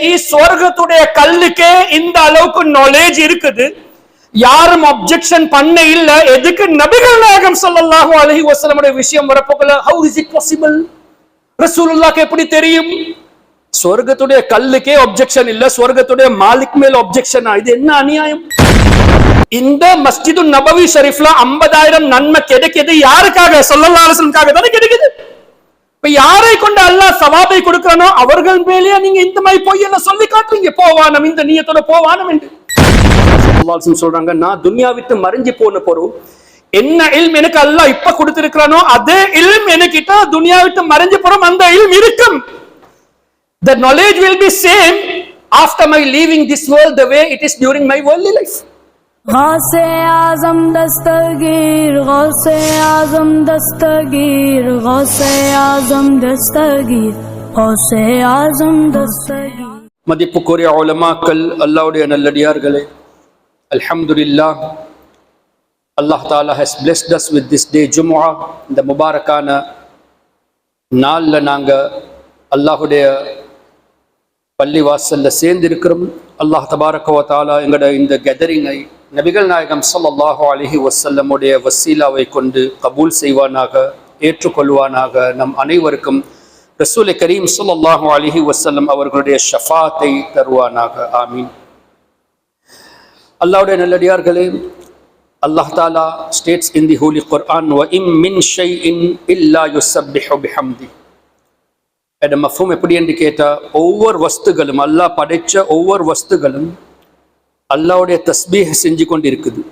UAE சொர்க்கத்துடைய கல்லுக்கே இந்த அளவுக்கு நாலேஜ் இருக்குது. யாரும் அப்செக்ஷன் பண்ண இல்ல. எதுக்கு நபிகள் நாயகம் ஸல்லல்லாஹு அலைஹி வசலமுடைய விஷயம் வரப்போகல ஹவு இஸ் இட் பாசிபிள் ரசூலுல்லாக்கு எப்படி தெரியும்? சொர்க்கத்துடைய கல்லுக்கே அப்செக்ஷன் இல்ல. சொர்க்கத்துடைய மாலிக் மேல் அப்செக்ஷனா இது என்ன அநியாயம்? இந்த மஸ்ஜிது நபவி ஷரீஃப்ல 50000 நன்மை கிடைக்குது. யாருக்காக? சொல்லலாம் அலைஹி தானே கிடைக்குது. இப்ப யாரை கொண்டு அல்லாஹ் சவாபை கொடுக்கறானோ அவர்கள் மேலேயே நீங்க இந்த மாதிரி பொய் எல்லாம் சொல்லி காட்டுறீங்க? போவானம் இந்த நீயத்தோட போவானம் என்று. சொல்றாங்க நான் துன்யா விட்டு மறைஞ்சு போன பொருள் என்ன இல்ம் எனக்கு அல்லாஹ் இப்ப கொடுத்திருக்கிறானோ அதே இல்ம் எனக்கிட்ட துன்யா விட்டு மறைஞ்சு போறோம் அந்த இல்ம் இருக்கும். The knowledge will be same after my leaving this world the way it is during my worldly life. غوث اعظم دستگیر غوث اعظم دستگیر غوث اعظم دستگیر غوث اعظم دستگیر. மதிப்புக்குரிய உலமாக்கள் அல்லாவுடைய நல்லடியார்களே அல்ஹம்துல்லா அல்லாஹ் தாலா has blessed us with this day ஜும்ஆ இந்த முபாரக்கான நாளில் நாங்கள் அல்லாஹுடைய பள்ளி வாசலில் சேர்ந்திருக்கிறோம். அல்லாஹ் தபாரகோ தாலா எங்களோட இந்த கெதரிங்கை நபிகள் நாயகம் ஸல்லல்லாஹு அலைஹி வசல்லமுடைய வசீலாவை கொண்டு கபூல் செய்வானாக ஏற்றுக்கொள்வானாக நம் அனைவருக்கும் ரசூல் கரீம் சொல்லாஹு அலைஹி வசல்லம் அவர்களுடைய ஷஃபாத்தை தருவானாக. ஆமீன். அல்லாவுடைய நல்லடியார்களே அல்லாஹ் தாலா ஸ்டேட்ஸ் இன் தி ஹோலி குர்ஆன் வ இம் மின் ஷைஇன் இல்லா யுஸப்பிஹு பிஹம்தி. மஃபூம் எப்படி என்று கேட்டால் ஒவ்வொரு வஸ்துகளும் அல்லாஹ் படைச்ச ஒவ்வொரு வஸ்துகளும் அல்லாவுடைய தஸ்பீஹ் செஞ்சு கொண்டு இருக்குது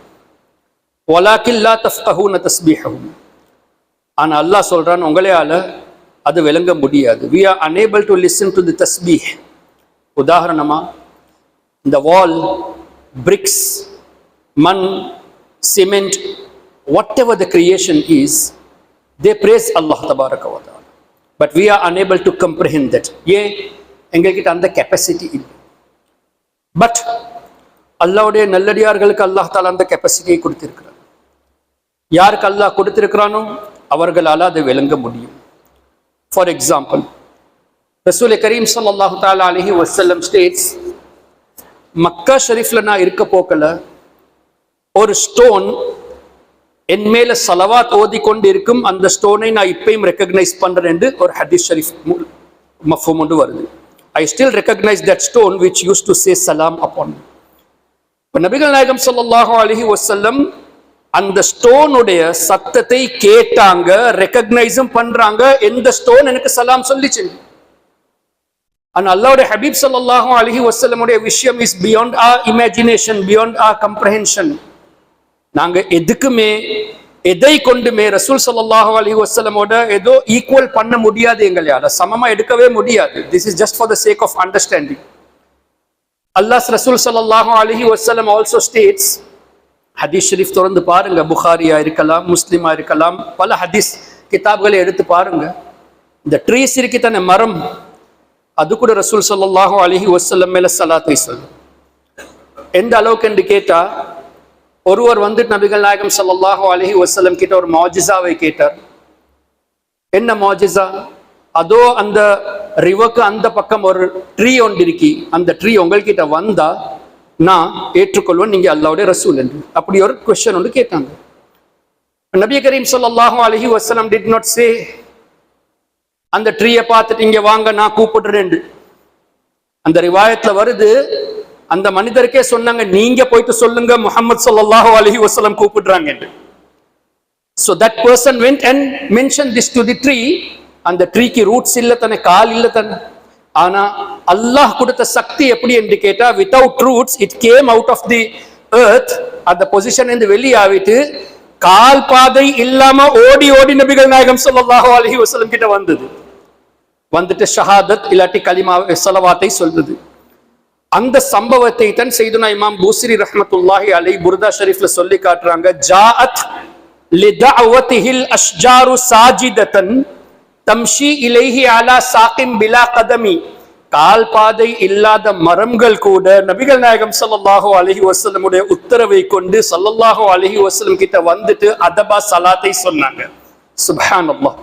ஒலாக்கில்லா தஃப்கஹூன தஸ்பீஹும் ஆனா அல்லாஹ் சொல்றான் உங்களையால அது விளங்க முடியாது. We are unable to listen to the தஸ்பீஹ். உதாரணமா இந்த வால் பிரிக்ஸ் மண் cement whatever the creation is they praise Allah தபாரகவதா but we are unable to comprehend that ஏன்? எங்ககிட்ட அந்த கெப்பாசிட்டி இல்லை. பட் அல்லாவுடைய நல்லடியார்களுக்கு அல்லாஹ் தாலா அந்த கெப்பாசிட்டியை கொடுத்திருக்கிறார் யாருக்கு அல்லாஹ் கொடுத்திருக்கிறானோ அவர்களால் அதை விளங்க முடியும். ஃபார் எக்ஸாம்பிள் ரசூல் கரீம் ஸல்லல்லாஹு தாலா அலஹி வசல்லம் ஸ்டேட்ஸ் மக்கா ஷெரீஃப்ல நான் இருக்க போக்கல ஒரு ஸ்டோன் என் மேல சலவாத் ஓதி கொண்டு இருக்கும் அந்த ஸ்டோனை நான் இப்பயும் ரெக்கக்னைஸ் பண்றேன் என்று ஒரு ஹதீஸ் ஷரீஃப் மஃபோம் ஒன்று வருது. I still recognise that stone which use to say சலாம் அப்பான் இப்போ நபிகள் நாயகம் ஸல்லல்லாஹு அலைஹி வசல்லம் அந்த ஸ்டோனுடைய சத்தத்தை கேட்டாங்க ரெக்கக்னைஸும் பண்றாங்க. எந்த ஸ்டோன்? எனக்கு சலாம் சொல்லிச்சு. ஆனா அல்லாவுடைய ஹபீப் ஸல்லல்லாஹு அலைஹி வசல்லமுடைய விஷயம் is beyond our imagination beyond our comprehension நாங்க எதுக்குமே எதை கொண்டுமே ரசூல் சல்லாஹு அலி வசலமோட ஏதோ ஈக்குவல் பண்ண முடியாது எங்களையால. சமமா எடுக்கவே முடியாது. This is just for the sake of understanding Allah ரசூல் சல்லாஹூ அலஹி வசலம் ஆல்சோ ஸ்டேட்ஸ் ஹதீஸ் ஷெரீஃப் தொடர்ந்து பாருங்க புகாரியா இருக்கலாம் முஸ்லீமா இருக்கலாம் பல ஹதீஸ் கிதாப்களை எடுத்து பாருங்க. இந்த ட்ரீஸ் இருக்கு தானே மரம். அது கூட ரசூல் சல்லாஹூ அலஹி வசல்லம் மேல சலாத்தை சொல்லும் எந்த அளவுக்கு என்று கேட்டா ஒருவர் வந்து நபிகள் நாயகம் சல்லாஹூ அலஹி வசல்லம் கிட்ட ஒரு மாஜிசாவை கேட்டார். என்ன மாஜிசா அதோ அந்த ரிவருக்கு அந்த பக்கம் ஒரு ட்ரீ ஒன்று இருக்கி அந்த ட்ரீ உங்கள்கிட்ட வந்தா நான் ஏற்றுக்கொள்வேன் நீங்க அல்லாவுடைய ரசூல் என்று. அப்படி ஒரு கொஸ்டின் ஒன்று கேட்டாங்க. நபி கரீம் சொல்லாஹும் அலைஹி வசலம் டிட் நாட் சே அந்த ட்ரீயை பார்த்துட்டு இங்க வாங்க நான் கூப்பிடுறேன் அந்த ரிவாயத்துல வருது அந்த மனிதருக்கே சொன்னாங்க நீங்க போயிட்டு சொல்லுங்க முகமது சொல்லாஹு அலஹி வசலம் கூப்பிடுறாங்க என்று. So that person went and mention this to the tree அந்த ட்ரீக்கு ரூட்ஸ் இல்லை தானே கால் இல்லை தானே. ஆனா அல்லாஹ் கொடுத்த சக்தி எப்படி என்று கேட்டா without roots it came out of the earth அந்த பொசிஷன் இருந்து வெளியாவிட்டு கால் பாதை இல்லாம ஓடி ஓடி நபிகள் நாயகம் சொல்லாஹோ அலஹி வசலம் கிட்ட வந்தது. வந்துட்டு ஷஹாதத் இல்லாட்டி கலிமா சலவாத்தை சொல்றது. அந்த சம்பவத்தை தான் செய்துனா இமாம் பூசிரி ரஹமத்துல்லாஹி அலை புர்தா ஷரீஃப்ல சொல்லி காட்டுறாங்க ஜாஅத் லிதாவத்திஹில் அஷ்ஜாரு சாஜிதத்தன் தம்ஷி இலைஹி அலா சாக்கிம் பிலா கதமி கால் பாதை இல்லாத மரங்கள் கூட நபிகள் நாயகம் ஸல்லல்லாஹு அலஹி வசலமுடைய உத்தரவை கொண்டு ஸல்லல்லாஹு அலைஹி வசலம் கிட்ட வந்துட்டு அதபா சலாத்தை சொன்னாங்க சுப்ஹானல்லாஹ்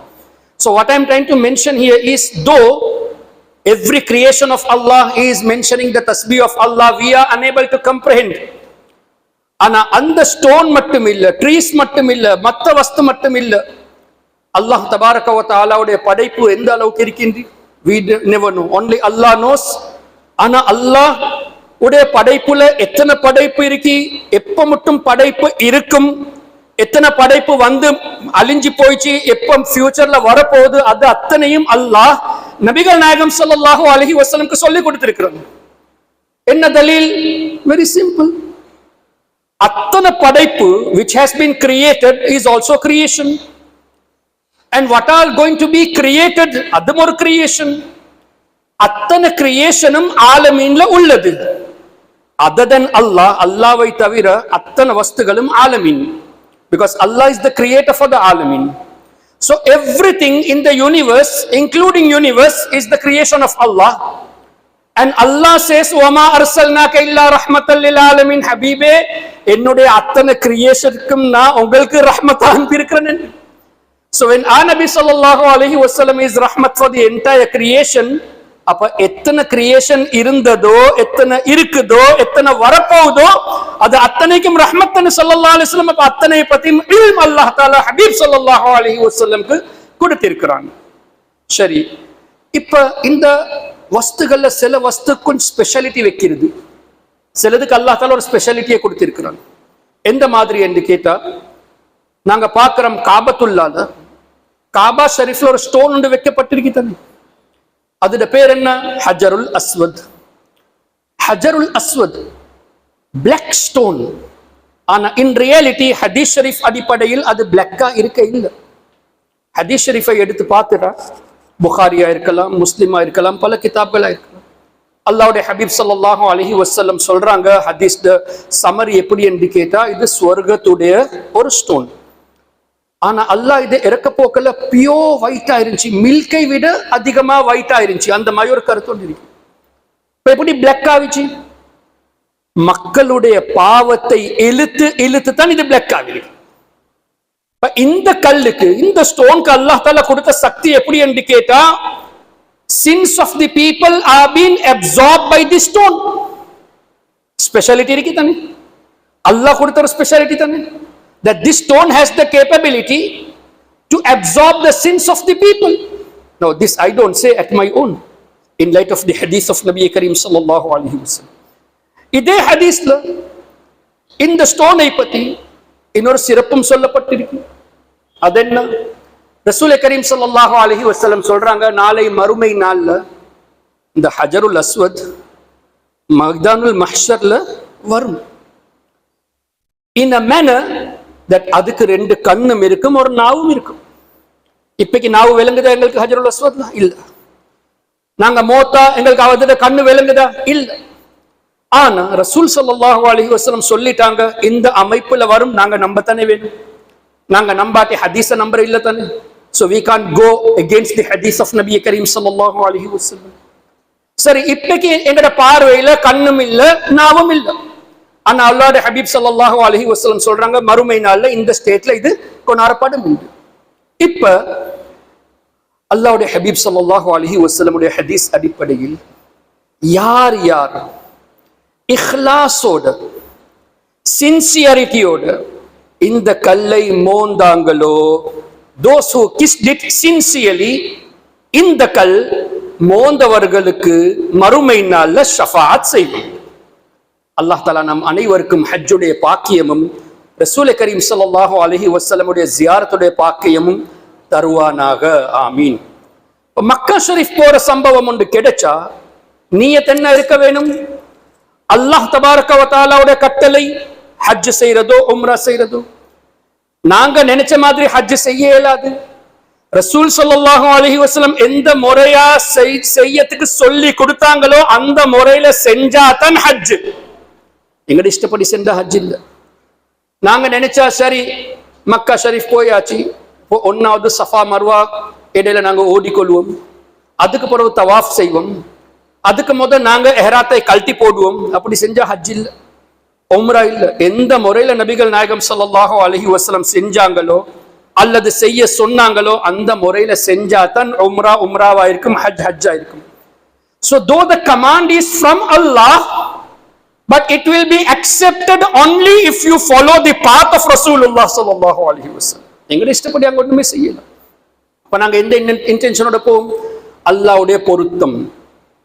so what i'm trying to mention here is though every creation of Allah is mentioning the tasbih of Allah we are unable to comprehend. ஆனா அந்த ஸ்டோன் மட்டும் இல்ல ட்ரீஸ் மட்டும் இல்ல மத்த வஸ்து மட்டும் இல்ல அல்லாஹ் தபாரக அல்லாவுடைய படைப்பு எந்த அளவுக்கு இருக்கின்றது ஒன்லி never நோஸ் ஆனா அல்லாஹ் உடைய படைப்புல எத்தனை படைப்பு இருக்கி? எப்ப மட்டும் படைப்பு இருக்கும்? எத்தனை படைப்பு வந்து அழிஞ்சு போயிச்சு? எப்ப ஃபியூச்சர்ல வரப்போகுது? அது அத்தனையும் அல்லாஹ் நபிகள் நாயகம் ஸல்லல்லாஹு அழகி வஸல்லும்க்கு சொல்லி கொடுத்திருக்கிறாங்க என்ன தலீல்? வெரி சிம்பிள் அத்தனை படைப்பு which has been created is also creation. And what are going to be created அதுவும் ஒரு கிரியேஷன் அத்தனை கிரியேஷனும் ஆலமீன்ல உள்ளது. அதன் அல்லாஹ் அல்லாவை தவிர அத்தனை வஸ்துகளும் ஆலமீன். Because Allah is the creator for the ஆலமீன். So everything in the universe including universe is the creation of Allah and Allah says ஒமா அர்சல்னா கைல்லா ரஹ்மத்தல் ஆலமீன் ஹபீபே என்னுடைய அத்தனை கிரியேஷனுக்கும் நான் உங்களுக்கு ரஹ்மத்தா அனுப்பியிருக்கிறேன் So when Anabi sallallahu alaihi wasallam is rahmat for the entire creation, அப்ப எத்தனை கிரியேஷன் இருந்ததோ எத்தனை இருக்குதோ எத்தனை வரப்போகுதோ அது அத்தனைக்கும் ரஹ்மத்தன் சொல்லல்லா அலிஸ்லம் அப்ப அத்தனை பத்தியும் இல்ம் அல்லாஹ் தாலா ஹபீப் ஸல்லல்லாஹு அலஹி வஸல்லம்க்கு கொடுத்திருக்கிறாங்க சரி இப்ப இந்த வஸ்துகள்ல சில வஸ்துக்கும் ஸ்பெஷாலிட்டி வைக்கிறது. சிலதுக்கு அல்லாஹ் தாலா ஒரு ஸ்பெஷாலிட்டியை கொடுத்திருக்கிறாங்க எந்த மாதிரி என்று கேட்டா நாங்க பார்க்கிறோம் காபத்துல்லால காபா ஷரீஃப்ல ஒரு ஸ்டோன் ஒன்று வைக்கப்பட்டிருக்கு தானே அதோட பேர் என்ன? Hajarul Aswad. Hajarul Aswad black stone ஆனா இன் ரியாலிட்டி ஹதீஸ் ஷரீஃப் அடிப்படையில் அது பிளாக்கா இருக்க இல்லை. ஹதீஸ் ஷரீஃபை எடுத்து பார்த்துட்டா புகாரியா இருக்கலாம் முஸ்லிமா இருக்கலாம் பல கிதாப்களா இருக்கலாம். அல்லாவுடைய ஹபீப் ஸல்லல்லாஹு அலஹி வசல்லம் சொல்றாங்க ஹதீஸ் சமர் எப்படி என்று கேட்டா இது ஸ்வர்கத்துடைய ஒரு ஸ்டோன் ஆனா அல்லாஹ் இது இறக்க போக்கல பியோ ஒயிட்டா இருந்துச்சு. மில்கை விட அதிகமா ஒயிட்டா இருந்துச்சு. அந்த மாதிரி ஒரு கருத்து இருக்கு. இப்ப எப்படி பிளாக் ஆவிச்சு மக்களுடைய பாவத்தை இழுத்து இழுத்து தான் இது பிளாக் ஆகிருக்கு இப்ப இந்த கல்லுக்கு இந்த ஸ்டோனுக்கு அல்லாஹ் தால கொடுத்த சக்தி எப்படி என்று கேட்டா sins of the people are being absorbed by the stone. Speciality இருக்கு தானே? அல்லாஹ் கொடுத்த ஒரு ஸ்பெஷாலிட்டி தானே? that this stone has the capability to absorb the sins of the people now this i don't say at my own in light of the hadith of nabi kareem sallallahu alaihi wasallam இதே ஹதீஸ்ல இந்த ஸ்டோனை பத்தி இன்னொரு சிறப்பும் சொல்லப்பட்டிருக்கு அது என்ன ரசூல் கரீம் ஸல்லல்லாஹு அலைஹி வஸல்லம் சொல்றாங்க நாளை மறுமை நாள்ல இந்த ஹஜருல் அஸ்வத் மக்தானுல் மஹ்ஷர்ல வரும் இன் அ மேனர் that அதுக்கு ரெண்டு கண்ணும் இருக்கும் ஒரு நாவும் இருக்கும். இப்பைக்கு நாவு விளங்குதா எங்களுக்கு ஹஜருல் அஸ்வத்ல இல்ல. நாங்க மோத்தா எங்களுக்கு அவதோட கண்ணு விளங்குதா? இல்ல. ஆனா ரசூல் சல்லாஹு அலைஹி வசலம் சொல்லிட்டாங்க இந்த அமைப்புல வரும் நாங்க நம்பத்தானே வேணும்? நாங்க நம்பாட்டி ஹதீஸ நம்பர் இல்ல தானே? So we can go against the ஹதீஸ் ஆஃப் நபி கரீம் சல்லாஹு அலைஹி வசலம் சரி இப்பைக்கு எங்கட பார்வையில கண்ணும் இல்ல நாவும் இல்லை. ஆனா அல்லாட ஹபீப் சல்லாஹூ அலஹி வசலம் சொல்றாங்க மறுமை நாள்ல இந்த ஸ்டேட்ல இது கொண்டாடப்படும் உண்டு இப்ப அல்லாவுடைய ஹபீப் சல்லாஹூ அலஹி வசலமுடைய ஹதீஸ் அடிப்படையில் யார் யார் இஹ்லாஸோட சின்சியரிட்டியோட இந்த கல்லை மோந்தாங்களோ those who kiss did sincerely இந்த கல் மோந்தவர்களுக்கு மறுமை நாள்ல ஷஃபாத் செய்வோம் அல்லாஹ் தலா நம் அனைவருக்கும் ஹஜ்ஜுடைய பாக்கியமும் ரசூல கரீம் சல்லாஹூ அலஹி வசலமுடைய ஜியாரத்துடைய பாக்கியமும் தருவானாக. ஆமீன். இப்ப மக்கா ஷரீஃப் போற சம்பவம் ஒன்று கிடைச்சா நீயத் என்ன இருக்க வேணும்? அல்லாஹ் தபாரக கட்டளை ஹஜ் செய்யறதோ உம்ரா செய்யறதோ நாங்க நினைச்ச மாதிரி ஹஜ் செய்ய இயலாது. ரசூல் சொல்லாஹும் அலஹி வசலம் எந்த முறையா செய்- செய்யறதுக்கு சொல்லி கொடுத்தாங்களோ அந்த முறையில செஞ்சா தான் ஹஜ் எங்கட இஷ்டப்படி சென்ற ஹஜ் இல்ல. நாங்க நினைச்சா சரி மக்கா ஷரீஃப் போயாச்சு. இப்போ ஒன்னாவது சஃபா மர்வா இடையில நாங்க ஓடிக்கொள்வோம். அதுக்கு பிறகு தவாஃப் செய்வோம். அதுக்கு முத நாங்க எஹராத்தை கழட்டி போடுவோம். அப்படி செஞ்சா ஹஜ் இல்ல. உம்ரா இல்லை. எந்த முறையில நபிகள் நாயகம் ஸல்லல்லாஹு அலஹி வசலம் செஞ்சாங்களோ அல்லது செய்ய சொன்னாங்களோ அந்த முறையில செஞ்சா தான் உம்ரா உம்ராவா இருக்கும் ஹஜ் ஹஜ்ஜா இருக்கும் So though the command is from Allah, but it will be accepted only if you follow the path of Rasulullah sallallahu alaihi wasallam. எங்களை இஷ்டப்படி அங்க ஒண்ணுமே செய்யல. அப்ப நாங்க எந்த இன்டென்ஷனோட போவோம்? அல்லாஹ்வுடைய பொருத்தம்.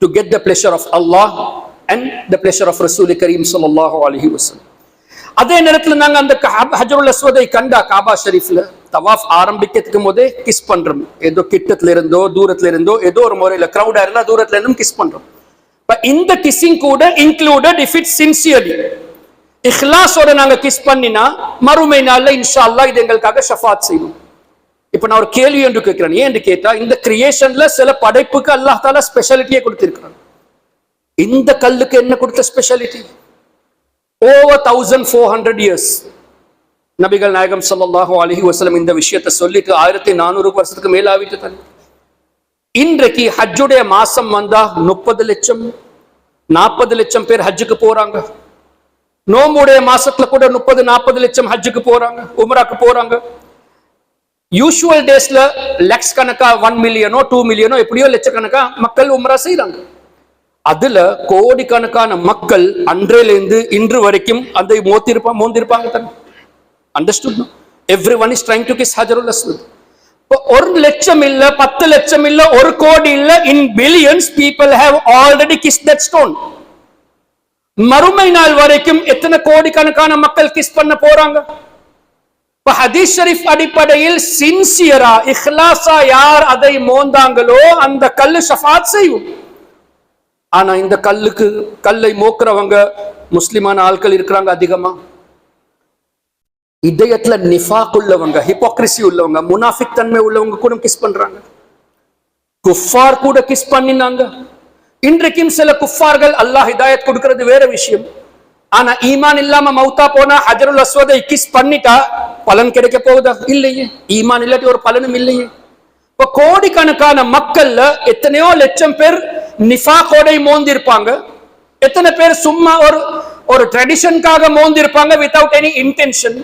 To get the pleasure of Allah and the pleasure of ரசூல் கரீம் ஸல்லல்லாஹு அலைஹி வஸல்லம் அதே நேரத்துல நாங்க அந்த கஅப- ஹஜருல் அஸ்வதை கண்டா காபா ஷரீஃப்ல. தவாஃப் ஆரம்பிக்கிறதுக்கு போதே கிஸ் பண்றோம். ஏதோ கிட்டத்துல இருந்தோ தூரத்துல இருந்தோ ஏதோ ஒரு முறையில் கிரௌடா இருந்தா தூரத்துல இருந்தும் கிஸ் பண்றோம். But இந்த kissing கூட included if it's sincerely. இஹ்லாஸோட நாங்க கிஸ் பண்ணினா மறுமை நாள்ல இன்ஷா அல்லாஹ் இது எங்களுக்காக ஷஃபாத் செய்யும் இப்ப நான் ஒரு கேள்வி என்று கேட்கிறேன். ஏன் என்று கேட்டா இந்த கிரியேஷன்ல சில படைப்புக்கு அல்லாஹ் தாலா ஸ்பெஷாலிட்டியே கொடுத்திருக்கிறான். இந்த கல்லுக்கு என்ன கொடுத்த speciality over thousand four hundred years நபிகள் நாயகம் ஸல்லல்லாஹு அலைஹி வசலம் இந்த விஷயத்தை சொல்லிட்டு ஆயிரத்தி நானூறு வருஷத்துக்கு மேலாவிட்டு தானே இன்றைக்கு ஹஜ்ஜுடைய மாசம் வந்தா முப்பது லட்சம் நாற்பது லட்சம் பேர் ஹஜ்ஜுக்கு போறாங்க. நோம்புடைய மாசத்துல கூட முப்பது நாற்பது லட்சம் ஹஜ்ஜுக்கு போறாங்க உமராக்கு போறாங்க. யூஷுவல் டேஸ்ல லக்ஸ் கணக்கா ஒன் மில்லியனோ டூ மில்லியனோ எப்படியோ லட்சக்கணக்கா மக்கள் உமரா செய்யறாங்க அதுல கோடிக்கணக்கான மக்கள் அன்றையிலிருந்து இன்று வரைக்கும் அந்த மோத்திருப்பா மோந்திருப்பாங்க தானே. Understood every one is trying to kiss ஹஜருல் அஸ்வத் ஒரு லட்சம் இல்ல பத்து லட்சம் இல்ல ஒரு கோடி இல்ல in billions people have already kiss that stone மறுமை நாள் வரைக்கும் எத்தனை கோடிக்கணக்கான மக்கள் கிஸ் பண்ண போறாங்க? இப்ப ஹதீஸ் ஷரீஃப் அடிப்படையில் சின்சியரா இஹ்லாஸா யார் அதை மோந்தாங்களோ அந்த கல்லு ஷஃபாத் செய்யும். ஆனா இந்த கல்லுக்கு கல்லை மோக்குறவங்க முஸ்லிமான ஆட்கள் இருக்கிறாங்க அதிகமா. இதயத்துல நிஃபாக் உள்ளவங்க ஹிப்போக்ரிசி உள்ளவங்க முனாஃபிக் தன்மை உள்ளவங்க கூட கிஸ் பண்றாங்க. குஃபார் கூட கிஸ் பண்ணினாங்க. இன்றைக்கும் சில குஃபார்கள் அல்லாஹ் ஹிதாயத் கொடுக்கறது வேற விஷயம். ஆனா ஈமான் இல்லாம மௌத்தா போனா ஹஜருல் அஸ்வதை கிஸ் பண்ணிட்டா பலன் கிடைக்க போகுதா? இல்லையே. ஈமான் இல்லாட்டி ஒரு பலனும் இல்லையே. இப்ப கோடிக்கணக்கான மக்கள்ல எத்தனையோ லட்சம் பேர் நிஃபாக்கோடை மோந்திருப்பாங்க. எத்தனை பேர் சும்மா ஒரு ஒரு ட்ரெடிஷனுக்காக மோந்திருப்பாங்க வித்தவுட் எனி இன்டென்ஷன்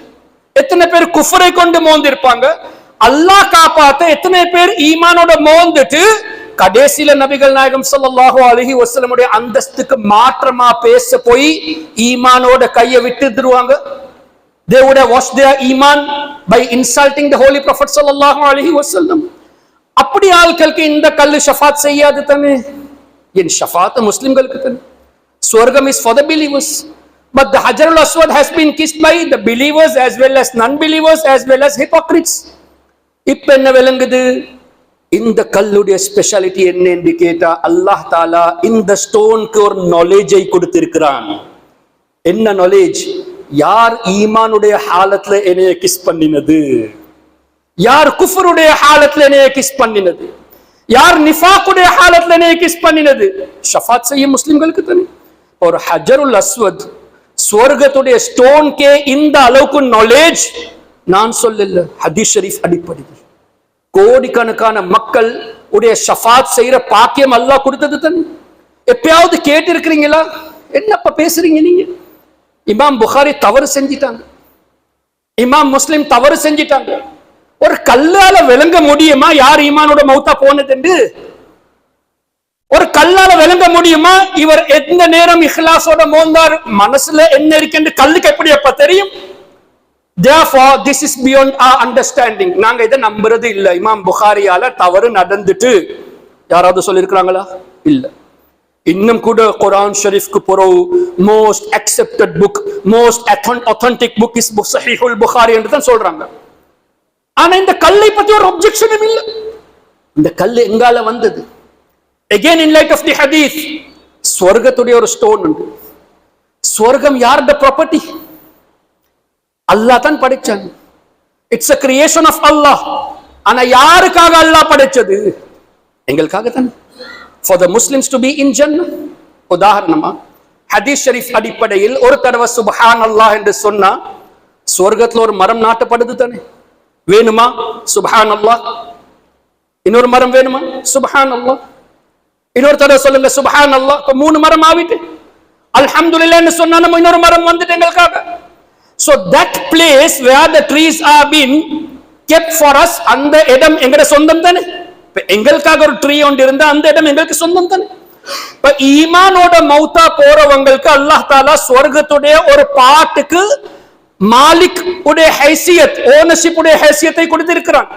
எத்தனை பேர் குஃபரை கொண்டு மோந்திருப்பாங்க? அல்லாஹ் காப்பாத்த எத்தனை பேர் ஈமானோட மோந்துட்டு கடைசியில நபிகள் நாயகம் ஸல்லல்லாஹு அழகி வஸல்லமுடைய அந்தஸ்துக்கு மாற்றமா பேச போய் ஈமானோட கையை விட்டுடுவாங்க they would have washed their iman by insulting the holy prophet sallallahu alaihi wasallam அப்படி ஆட்களுக்கு இந்த கல்லு ஷஃபாத் செய்யாது தானே? என் ஷஃபாத் முஸ்லிம்களுக்கு தானே? ஸ்வர்கம் is for the believers but the ஹஜருல் அஸ்வத் has been kissed by the believers as well as non believers as well as hypocrites. இப்ப என்ன விளங்குது? இந்த கல்லுடைய ஸ்பெஷாலிட்டி என்ன என்று கேட்டா அல்லாஹ் தாலா இந்த ஸ்டோனுக்கு ஒரு நாலேஜை கொடுத்திருக்கிறான். என்ன நாலேஜ் யார் ஈமானுடைய ஹாலத்துல என்னைய கிஸ் பண்ணினது? யார் குஃபருடைய ஹாலத்துல என்னைய கிஸ் பண்ணினது? யார் நிஃபாக்குடைய ஹாலத்துல என்னைய கிஸ் பண்ணினது? ஷஃபாத் செய்யும் முஸ்லிம்களுக்கு தானே. ஒரு ஹஜருல் அஸ்வத் சொர்க்கத்துடைய ஸ்டோன்கே இந்த அளவுக்கு நாலேஜ் நான் சொல்லல. ஹதீஸ் ஷரீஃப் அடிப்படையில். கோடிக்கணக்கான மக்கள் உடைய ஷஃபாத் செய்யற பாக்கியம் அல்லாஹ் கொடுத்தது தானே. எப்பயாவது கேட்டு இருக்கிறீங்களா என்னப்பா பேசுறீங்க நீங்க? இமாம் புகாரி தவறு செஞ்சிட்டாங்க. இமாம் முஸ்லிம் தவறு செஞ்சிட்டாங்க. ஒரு கல்லால விளங்க முடியுமா? யார் ஈமானோட மௌத்தா போனது என்று? ஒரு கல்லால விளங்க முடியுமா? இவர் எந்த நேரம் இஹ்லாஸோட மோந்தார்? மனசுல என்ன இருக்குன்னு கல்லுக்கு எப்படி எப்ப தெரியும்? Therefore this is beyond our understanding. நாங்க இதை நம்புறது இல்ல. இமாம் புகாரியால தவறு நடந்துட்டு யாராவது சொல்லியிருக்கிறாங்களா? இல்ல. இன்னும் கூட குரான் ஷெரீஃப்க்கு பிறகு most accepted book most authentic book is சஹீஹுல் புகாரி என்று தான் சொல்றாங்க. ஆனா இந்த கல்லை பத்தி ஒரு அப்செக்ஷனும் இல்ல. இந்த கல் எங்கால வந்தது? Again in light of the ஹதீஸ் ஸ்வர்கத்துடைய ஒரு ஸ்டோன் உண்டு ஸ்வர்க்கம் யாரோட ப்ராப்பர்ட்டி அல்லாஹ் தான் படைச்சான் it's a creation of Allah ஆனா யாருக்காக அல்லாஹ் படைச்சது எங்களுக்காக தான் for the Muslims to be in Jan உதாரணமா ஹதீஸ் ஷரீஃப் அடிப்படையில் ஒரு தடவை சுபஹான் அல்லாஹ் என்று சொன்னா சொர்க்கத்துல ஒரு மரம் நாட்டப்படுது தானே வேணுமா சுபஹான் அல்லாஹ் இன்னொரு மரம் வேணுமா சுபஹான் அல்லாஹ் இன்னொரு தடவை சொல்லுங்க சுபஹான் அல்லாஹ் இப்ப மூணு மரம் ஆவிட்டு. அல்ஹம்துலில்லாஹ்னு சொன்னா நம்ம இன்னொரு மரம் வந்துட்டு எங்களுக்காக. So that place where the trees are been kept for us அந்த இடம் எங்கட சொந்தம் தானே? எங்களுக்காக ஒரு ட்ரீ ஒன்று இருந்தா அந்த இடம் எங்களுக்கு சொந்தம் தானே? இப்ப ஈமானோட மௌத்தா போறவங்களுக்கு அல்லாஹ் தாலா சொர்க்கத்துடைய ஒரு பாட்டுக்கு மாலிக் உடைய ஹைசியத் ஓனர்ஷிப் உடைய ஹைசியத்தை கொடுத்திருக்கிறான்.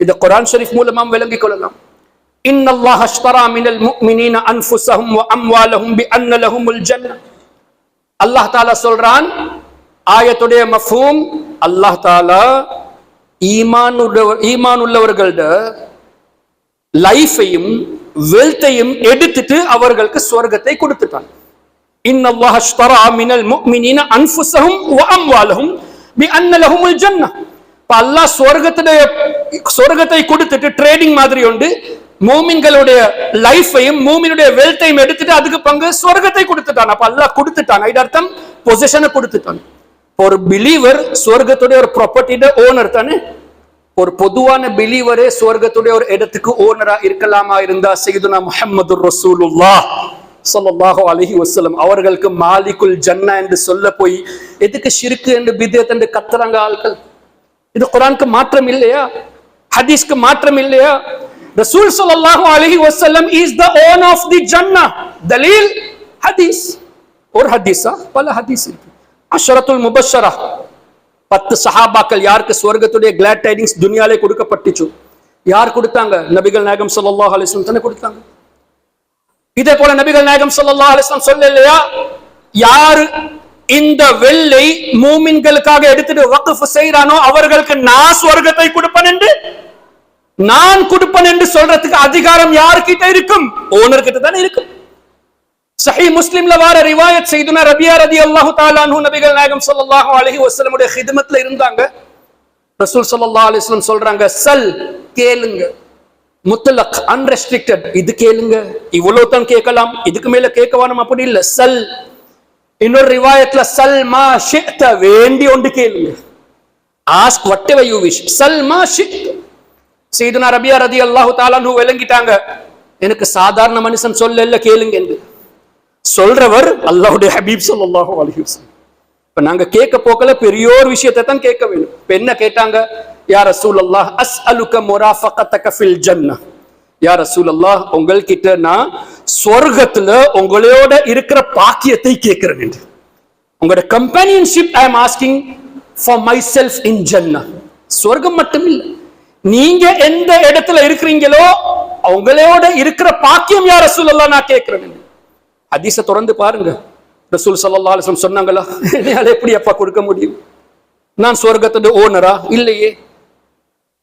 இந்த குரான் ஷரீஃப் மூலமா விளங்கிக் கொள்ளலாம். إن الله اشترى من المؤمنين أنفسهم وأموالهم بأن لهم الجنة அல்லாஹ் தாலா சொல்றான் ஆயத்துடைய மஃபூம் அல்லாஹ் தாலா ஈமான் ஈமான் உள்ளவர்களோட லைஃபையும் வெல்த்தையும் எடுத்துட்டு அவர்களுக்கு சொர்க்கத்தை கொடுத்துட்டான் இன்னல்லாஹ் அஷ்தரா மினல் முஃமினீன அன்ஃபுஸஹும் வ அம்வாலஹும் பிஅன்ன லஹுமுல் ஜன்னah இப்ப அல்லாஹ் சொர்க்கத்துடைய சொர்க்கத்தை கொடுத்துட்டு ட்ரேடிங் மாதிரி உண்டு மூமின்களுடைய லைஃபையும் மூமினுடைய வெல்த்தையும் எடுத்துட்டு அதுக்கு பங்கு சொர்க்கத்தை கொடுத்துட்டான். அப்ப அல்லாஹ் கொடுத்துட்டான். இது அர்த்தம்? பொசிஷனை கொடுத்துட்டான். ஒரு பிலீவர் சொர்க்கத்துடைய ஒரு ப்ராப்பர்ட்டியோட ஓனர் தானே? ஒரு பொதுவான பிலீவரே சொர்க்கத்துடைய ஒரு இடத்துக்கு ஓனரா இருக்கலாமா இருந்தா செய்துனா முஹம்மது ரசூலுல்லா ஸல்லல்லாஹு அலஹி வசலம் அவர்களுக்கு மாலிகுல் ஜன்னா என்று சொல்ல போய் எதுக்கு ஷிருக்கு என்று பிதத் என்று கத்துறாங்க ஆட்கள் இது குரானுக்கு மாற்றம் இல்லையா? ஹதீஸ்க்கு மாற்றம் இல்லையா? ரசூல் ஸல்லல்லாஹு அலைஹி வஸல்லம் is the own of the ஜன்னா தலீல் ஹதீஸ் ஒரு ஹதீஸா பல ஹதீஸ் இருக்கு அஷரத்துல் முபஷரா பத்து சஹாபாக்கள் யாருக்கு ஸ்வர்க்கத்துடைய கிளாட் டைடிங்ஸ் துனியாலே கொடுக்கப்பட்டுச்சு? யார் கொடுத்தாங்க? நபிகள் நாயகம் சல்லாஹ் அலைஹி தானே கொடுத்தாங்க. இதே போல நபிகள் நாயகம் சல்லாஹ் அலிஸ்லாம் சொல்ல இல்லையா யாரு இந்த வெள்ளை மூமின்களுக்காக எடுத்துட்டு வக்ஃப் செய்யறானோ அவர்களுக்கு நான் ஸ்வர்க்கத்தை கொடுப்பேன் என்று நான் கொடுப்பேன் என்று சொல்றதுக்கு அதிகாரம் யாருக்கிட்ட இருக்கும்? ஓனர் கிட்ட தானே இருக்கும். சஹி முஸ்லிம்ல வார ரிவாயத் செய்துனா ரபியா ரதி அல்லாஹு தாலானு நபிகள் நாயகம் ஸல்லல்லாஹு அலஹி வசலமுடைய ஹிதமத்துல இருந்தாங்க. ரசூல் ஸல்லல்லாஹு அலிஸ்லம் சொல்றாங்க சல் கேளுங்க. முத்தலக் அன்ரெஸ்ட்ரிக்டட் இது கேளுங்க. இவ்வளவு தான் கேட்கலாம். இதுக்கு மேல கேட்க வேணும் அப்படி இல்ல. சல். இன்னொரு ரிவாயத்ல சல் மா ஷித்த வேண்டி ஒன்று கேளுங்க. ஆஸ்க் வட்டவை யூ விஷ் சல் மா ஷித் சீதுனா ரபியா ரதி அல்லாஹு தாலான்னு விளங்கிட்டாங்க. எனக்கு சாதாரண மனுஷன் சொல்லல கேளுங்க என்று. சொல்றவர் அல்லாஹுடைய ஹபீப் சொல்லாஹு அலைஹி வஸல்லம். இப்ப நாங்க கேட்க போக்கல பெரியோர் விஷயத்தை தான் கேட்க வேணும் இப்ப என்ன கேட்டாங்க? யார் ரசூல் அல்லாஹ் அஸ் அலுக்க முராஃபகதக ஃபில் யாரு ரசூல் அல்லாஹ் உங்கள்கிட்ட நான் சொர்க்கத்துல உங்களோட இருக்கிற பாக்கியத்தை கேட்கிறேன் என்று. உங்களோட companionship I am asking for myself in ஜன்னா சொர்க்கம் மட்டும் இல்லை நீங்க எந்த இடத்துல இருக்கிறீங்களோ அவங்களோட இருக்கிற பாக்கியம் யார் ரசூலல்லாஹ் நான் கேட்கிறேன். அதிச தொடர்ந்து பாருங்க. ரசூல் சல்லா அலைஹி சொன்னாங்களா? என்னால எப்படி அப்பா கொடுக்க முடியும்? நான் சொர்க்கத்தோட ஓனரா? இல்லையே.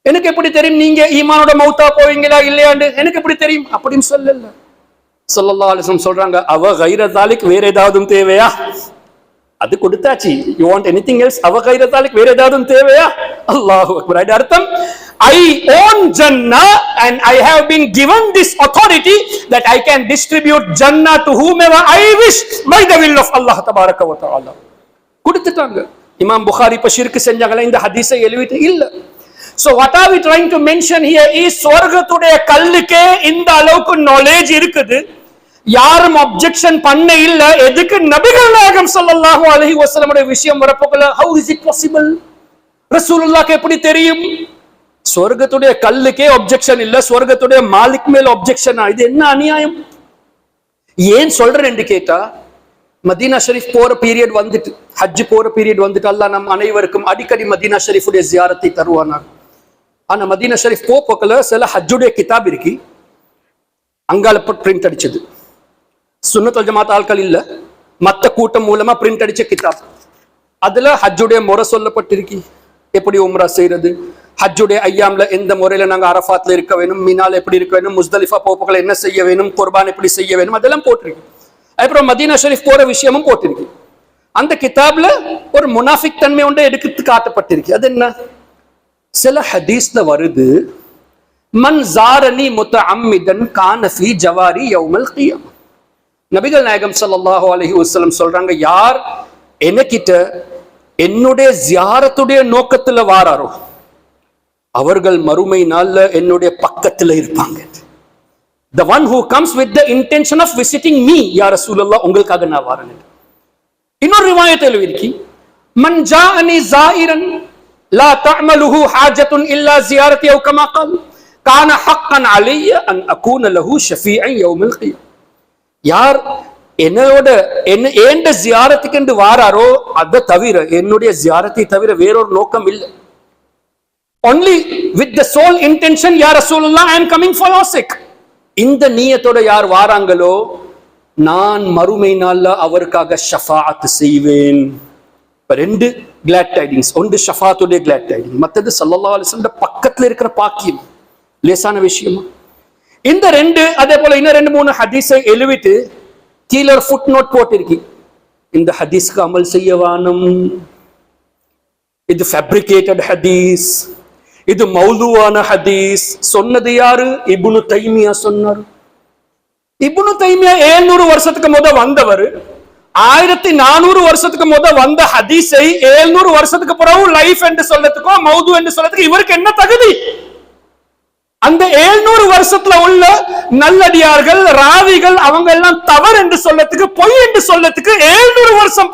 எனக்கு எப்படி தெரியும்? நீங்க ஈமானோட மௌத்தா போவீங்களா? இல்லையாண்டு? எனக்கு எப்படி தெரியும்? அப்படின்னு சொல்லல. சொல்லல்லா அலைஹி சொல்றாங்க அவ கைர தாலிக் வேற ஏதாவது தேவையா? அது கொடுத்தாச்சு. யூ வாண்ட் எனிதிங் எல்ஸ் அவ கைர வேற ஏதாவது தேவையா? அல்லாஹ் அக்பர். அது அர்த்தம் ஐ ஓன் ஜன்னா and I have been this this authority I can distribute ஜன்னா to to whomever I wish by the will of Allah tabaraka wa ta'ala. கொடுத்துட்டாங்க. இமாம் புகாரி இப்ப ஷிர்க் செஞ்சாங்களா? இந்த ஹதீஸை எழுதிட்டு இல்ல. So what are we trying to mention here is சொர்க்கத்துடைய கல்லுக்கே இந்த அளவுக்கு நாலேஜ் இருக்குது. யாரும் அப்செக்ஷன் பண்ண இல்ல. எதுக்கு நபிகள் நாயகம் ஸல்லல்லாஹு அலஹி வசலமுடைய விஷயம் வரப்போகல ஹவு இஸ் இட் பாசிபிள் ரசூலுல்லாக்கு எப்படி தெரியும்? சொர்க்கத்துடைய கல்லுக்கே அப்செக்ஷன் இல்ல. சொர்க்கத்துடைய மாலிக் மேல் அப்ஜெக்ஷனா இது என்ன அநியாயம்? ஏன் சொல்றேன் என்று கேட்டா மதீனா ஷரீஃப் போற பீரியட் வந்துட்டு ஹஜ் போற பீரியட் வந்துட்டு அல்லாஹ் நம் அனைவருக்கும் அடிக்கடி மதீனா ஷரீஃபுடைய ஜியாரத்தை தருவானார் ஆனா மதீனா ஷரீஃப் போக்கல சில ஹஜ்ஜுடைய கிதாப் இருக்கு. அங்கால பிரிண்ட் அடிச்சது. சுன்னத்தல் ஜமாத் ஆட்கள் இல்ல. மத்த கூட்டம் மூலமா பிரிண்ட் அடிச்ச கிதாப். அதுல ஹஜ்ஜுடைய முறை சொல்லப்பட்டிருக்கு. எப்படி உம்ரா செய்யறது ஹஜ்ஜுடைய ஐயாம்ல எந்த முறையில நாங்க அரஃபாத்ல இருக்க வேணும்? மீனால எப்படி இருக்க வேணும்? முஸ்தலிஃபா போப்புகளை என்ன செய்ய வேணும்? குர்பான் எப்படி செய்ய வேணும்? அதெல்லாம் போட்டிருக்கு. அப்புறம் மதீனா ஷெரீஃப் போற விஷயமும் போட்டிருக்கு. அந்த கிதாப்ல ஒரு முனாஃபிக் தன்மை உண்டு எடுத்து காட்டப்பட்டிருக்கு. அது என்ன? சில ஹதீஸ்ல வருது மன் ஜாரணி முத்த அம்மிதன் கானஃபி ஜவாரி யௌமல் கியம். நபிகள் நாயகம் சல்லாஹூ அலஹி வசலம் சொல்றாங்க யார் எனக்கிட்ட என்னுடைய ஜியாரத்துடைய நோக்கத்துல வாராரோ அவர்கள் மறுமை நாள்ல என்னுடைய பக்கத்துல இருப்பாங்க. The one who comes with the intention of visiting me யார் சூழல்லா உங்களுக்காக நான் வாரேன். இன்னொரு ரிவாயத்தில் எழுதியிருக்கி மன்ஜா அனி ஜாயிரன் லா தஅமலுஹு ஹாஜத்துன் இல்லா ஜியாரத்தி அவு கான ஹக்கன் அலைய அன் அகூன லஹு ஷஃபீஅன் யௌமில் கியாம யார் என்னோட என்ன ஏண்ட ஜியாரத்துக்கு வாராரோ அதை தவிர என்னுடைய ஜியாரத்தை தவிர வேறொரு நோக்கம் இல்லை. Only with the sole intention யார் சொல்லலாம் ஐ எம் கமிங் ஃபார் லாசிக் இந்த நீயத்தோட யார் வாராங்களோ நான் மறுமை நாள்ல அவருக்காக ஷஃபாத் செய்வேன். இப்ப ரெண்டு கிளாட் டைடிங்ஸ் ஒன்று ஷஃபாத்துடைய கிளாட் டைடிங் மற்றது சல்லா அலைஹி பக்கத்தில் பக்கத்துல இருக்கிற பாக்கியம். லேசான விஷயமா? இந்த ரெண்டு அதே போல இன்னும் ரெண்டு மூணு ஹதீஸை எழுவிட்டு கீழே ஃபுட் நோட் போட்டிருக்கு. இந்த ஹதீஸ்க்கு அமல் செய்ய வானம் இது ஃபேப்ரிகேட்டட் ஹதீஸ். இது மௌதுவான ஹதீஸ். சொன்னது யாரு? இபுனு தைமியா சொன்னார். இபுனு தைமியா 700 வருஷத்துக்கு முத வந்தவர். ஆயிரத்தி நானூறு வருஷத்துக்கு முத வந்த ஹதீஸை 700 வருஷத்துக்கு பிறகு லைஃப் என்று சொல்லத்துக்கோ மௌது என்று சொல்லத்துக்கு இவருக்கு என்ன தகுதி? அந்த 700 வருஷத்துல உள்ள நல்லடியார்கள் ராவிகள் அவங்க எல்லாம் தவறு என்று சொல்லத்துக்கு பொய் என்று சொல்லத்துக்கு 700 வருஷம்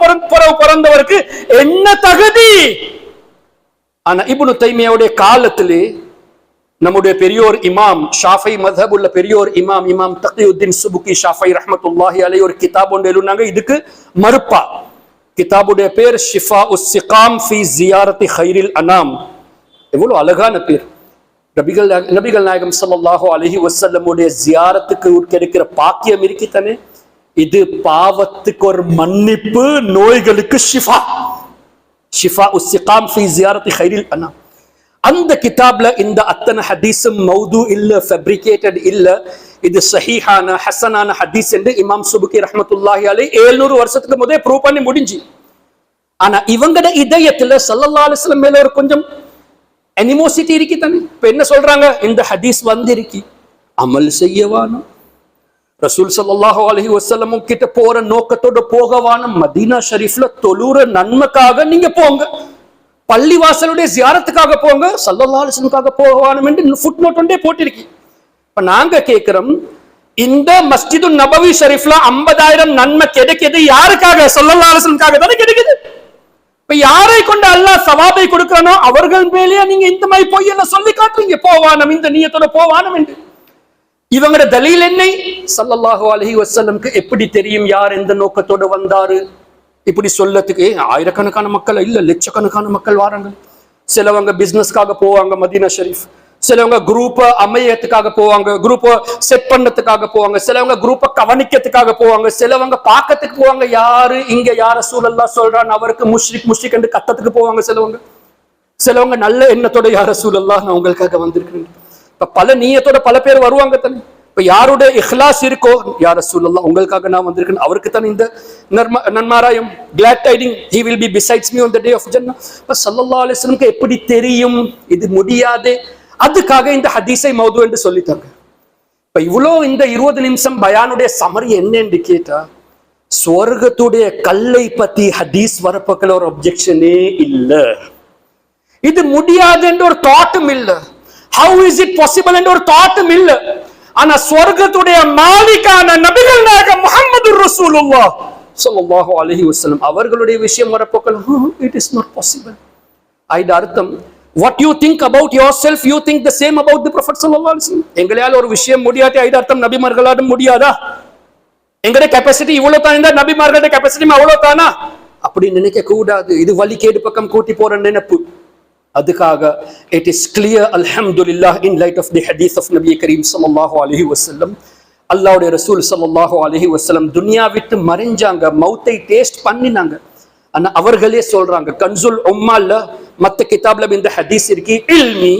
பிறந்தவருக்கு என்ன தகுதி? ஆனா இபுனு தைமியாவுடைய காலத்திலே நம்முடைய பெரியோர் இமாம் ஷாஃபை மதஹப் உள்ள பெரியோர் இமாம் இமாம் தகியுத்தீன் சுபுக்கி ஷாஃபை ரஹமத்துல்லாஹி அலை ஒரு கிதாப் ஒன்று எழுதினாங்க. இதுக்கு மறுப்பா. கிதாபுடைய பேர் ஷிஃபா உஸ் சிகாம் ஃபி ஜியாரத்தி ஹைரில் அனாம். எவ்வளவு அழகான பேர். நபிகள் நபிகள் நாயகம் சல்லாஹோ அலஹி வசல்லமுடைய ஜியாரத்துக்கு கிடைக்கிற பாக்கியம் இருக்கித்தானே? இது பாவத்துக்கு ஒரு மன்னிப்பு நோய்களுக்கு ஷிஃபா. ஷிஃபா உஸ்ஸிகாம் ஃபி ஜியாரத்தி ஹைரில் அண்ணா அந்த கிதாப்ல இந்த அத்தனை ஹதீஸும் மௌது இல்ல ஃபேப்ரிகேட்டட் இல்ல. இது சஹீஹான ஹசனான ஹதீஸ் என்று இமாம் சுபுகி ரஹ்மத்துல்லாஹி அலை 700 வருஷத்துக்கு முதலே ப்ரூவ் பண்ணி முடிஞ்சு. ஆனா இவங்கட இதயத்துல சல்லல்லா அலிஸ்லம் மேல ஒரு கொஞ்சம் அனிமோசிட்டி இருக்கு தானே? இப்போ என்ன சொல்றாங்க? இந்த ஹதீஸ் வந்திருக்கு. அமல் செய்யவானா? ரசூல் ஸல்லல்லாஹு அலஹி வசல்லமும் கிட்ட போற நோக்கத்தோட போகவான? மதீனா ஷரீஃப்ல தொழுற நன்மைக்காக நீங்க போங்க. பள்ளிவாசலுடைய ஜியாரத்துக்காக போங்க. ஸல்லல்லாஹு அலைஹி வஸல்லம்காக என்று ஃபுட் நோட் ஒன்றே போட்டிருக்கி. இப்ப நாங்க கேட்கிறோம் இந்த மஸ்ஜிது நபவி ஷரீஃப்ல 50000 நன்மை கிடைக்குது. யாருக்காக? சொல்லல்லா அலைஹி தானே கிடைக்குது. இப்ப யாரை கொண்டு அல்லாஹ் சவாபை கொடுக்கிறானோ அவர்கள் மேலேயே நீங்க இந்த மாதிரி போய் என்ன சொல்லி காட்டுறீங்க. போவானம் இந்த நீயத்தோட போவானம் என்று. இவங்களோட தலீல் என்ன? சல்லல்லாஹு அலஹி வசல்லம்க்கு எப்படி தெரியும் யார் எந்த நோக்கத்தோட வந்தாரு? இப்படி சொல்லத்துக்கு ஆயிரக்கணக்கான மக்கள் இல்ல லட்சக்கணக்கான மக்கள் வாராங்க சிலவங்க பிசினஸ்க்காக போவாங்க மதீனா ஷெரீஃப். சிலவங்க குரூப்ப அமையத்துக்காக போவாங்க குரூப்ப செட் பண்ணதுக்காக போவாங்க சிலவங்க குரூப்ப கவனிக்கிறதுக்காக போவாங்க சிலவங்க பார்க்கறதுக்கு போவாங்க. யாரு இங்க யார சூழல்லா சொல்றான் அவருக்கு முஷ்ரிக் முஷ்ரிக் என்று கத்தத்துக்கு போவாங்க சிலவங்க. சிலவங்க நல்ல எண்ணத்தோட யார சூழல்லா நான் உங்களுக்காக வந்திருக்கிறேன். இப்ப பல நீயத்தோட பல பேர் வருவாங்க தானே. இப்ப யாருடைய இஹ்லாஸ் இருக்கோ யார சூழல்லா உங்களுக்காக நான் வந்திருக்கேன் அவருக்கு தானே இந்த நன்ம- நன்மாராயம் glad tiding he will be besides me on the day of ஜன்னா இப்ப சல்லல்லாஹு அலைஹி எப்படி தெரியும்? இது முடியாது. அதுக்காக இந்த ஹதீஸை மௌது என்று சொல்லித்தாங்க இப்ப இவ்வளோ இந்த இருபது நிமிஷம் பயானுடைய சமரி என்னன்னு கேட்டா ஸ்வர்கத்துடைய கல்லை பத்தி ஹதீஸ் வரப்பக்கல ஒரு அப்ஜெக்ஷனே இல்ல. இது முடியாது என்ற ஒரு தாட்டும் இல்ல. ஹவு இஸ் இட் பாசிபிள் என்ற ஒரு தாட்டும் இல்ல. ஆனா ஸ்வர்கத்துடைய மாலிகான நபிகள் நாயகம் முகமது ரசூலுல்லா ஸல்லல்லாஹு அலஹி வசலம் அவர்களுடைய விஷயம் வரப்போக்கள் இட் இஸ் நாட் பாசிபிள் ஐது அர்த்தம். What you think about yourself you think the same about the prophet ஸல்லல்லாஹு அலைஹி வஸல்லம் எங்களால ஒரு விஷயம் முடியாட்டி ஐது அர்த்தம் நபிமார்களாலும் முடியாதா? எங்கட கெப்பாசிட்டி இவ்வளவு தான் இருந்தா நபிமார்களோட கெப்பாசிட்டி அவ்வளவு தானா? அப்படி நினைக்க கூடாது. இது வலிகேடு பக்கம் கூட்டி போற நினைப்பு. அதுக்காக இட் இஸ் கிளியர் அல்ஹம்துலில்லாஹ் இன் லைட் ஆஃப் தி ஹதீஸ் ஆஃப் நபி கரீம் ஸல்லல்லாஹு அலஹி வசல்லம் அல்லாவுடைய ரசூல் ஸல்லல்லாஹு அலஹி வஸல்லம் துனியா விட்டு மறைஞ்சாங்க மௌத்தை டேஸ்ட் பண்ணினாங்க. ஆனா அவர்களே சொல்றாங்க கன்சுல் உம்மால மத்த கிதாப்ல இந்த ஹதீஸ் இருக்கு இல்மி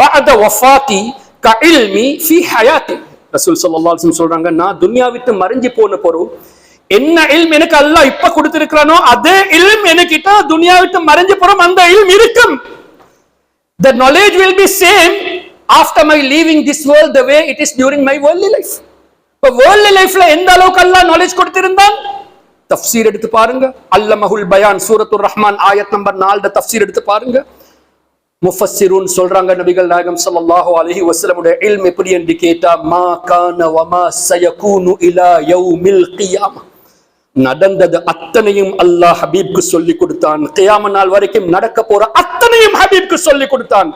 பாத வஃபாத்தி க இல்மி ஃபி ஹயாத்தி. ரசூல் ஸல்லல்லாஹு அலைஹி சொல்றாங்க நான் துனியா விட்டு மறைஞ்சு போன பொருள் என்ன இல்ம் எனக்கு அல்லாஹ் இப்ப கொடுத்திருக்கிறானோ அதே இல்ம் எனக்கிட்ட துனியா விட்டு மறைஞ்சு போறோம் அந்த இல்ம் இருக்கும். The knowledge will be same after my leaving this world the way it is during my worldly life. இப்போ வேர்ல்ட்லி லைஃப்ல எந்த அளவுக்கு அல்லாஹ் நாலேஜ் கொடுத்திருந்தான்? தப்சீர் எடுத்து பாருங்க. அல்லமஹுல் பயான் சூரத்துர் ரஹ்மான் ஆயத் நம்பர் நாலு தப்சீர் எடுத்து பாருங்க. முஃபஸ்ஸிரூன் சொல்றாங்க நபிகள் நாயகம் ஸல்லல்லாஹு அலைஹி வஸல்லமுடைய இல்ம் எப்படி என்று கேட்டா மா கான வமா சயகூனு இலா யௌமில் கியாமா. நடந்தது அத்தனையும் அல்லாஹ் ஹபீப்க்கு சொல்லி கொடுத்தான். கியாம நாள் வரைக்கும் நடக்க போற அத்தனையும் ஹபீப்க்கு சொல்லி கொடுத்தான்.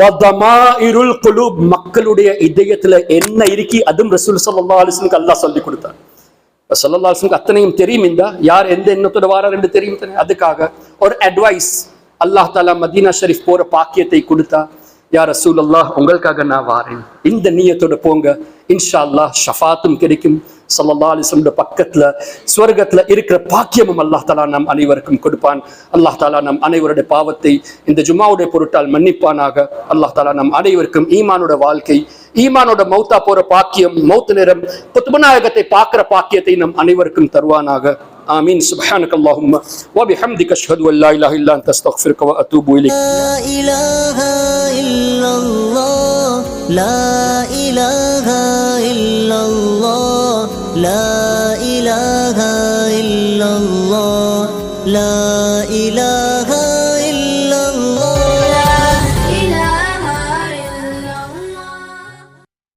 வதமாஇருல் குலூப். மக்களுடைய இதயத்துல என்ன இருக்கி அதுவும் ரசூல் ஸல்லல்லாஹு அலைஹி வஸல்லம் அல்லாஹ் சொல்லி கொடுத்தான். சல்லல்லாஹுக்கு அத்தனையும் தெரியும் இந்த. யார் எந்த எண்ணத்தோட வாரார் என்று தெரியும்? அதுக்காக ஒரு அட்வைஸ் அல்லாஹ் தாலா மதீனா ஷரீஃப் போற பாக்கியத்தை கொடுத்தா. யார ரசூலல்லாஹ் உங்களுக்காக நான் வாரேன். இந்த நீயத்தோட போங்க. இன்ஷா அல்லாஹ் ஷஃபாத்தும் கிடைக்கும். ஸல்லல்லாஹு அலிஸ்லோட பக்கத்துல ஸ்வர்க்கத்துல இருக்கிற பாக்கியமும் அல்லாஹ் தாலா நம் அனைவருக்கும் கொடுப்பான். அல்லாஹ் தாலா நம் அனைவருடைய பாவத்தை இந்த ஜும்மாவுடைய பொருட்டால் மன்னிப்பானாக. அல்லாஹ் தாலா நம் அனைவருக்கும் ஈமானோட வாழ்க்கை ஈமானோட மௌத்தா போற பாக்கியம் மௌத்து நேரம் குத்துபநாயகத்தை பார்க்கிற பாக்கியத்தை நம் அனைவருக்கும் தருவானாக. آمين. سبحانك اللهم وبحمدك أشهد أن لا إله إلا أنت أستغفرك وأتوب إليك. لا إله إلا الله لا إله إلا الله لا إله إلا الله لا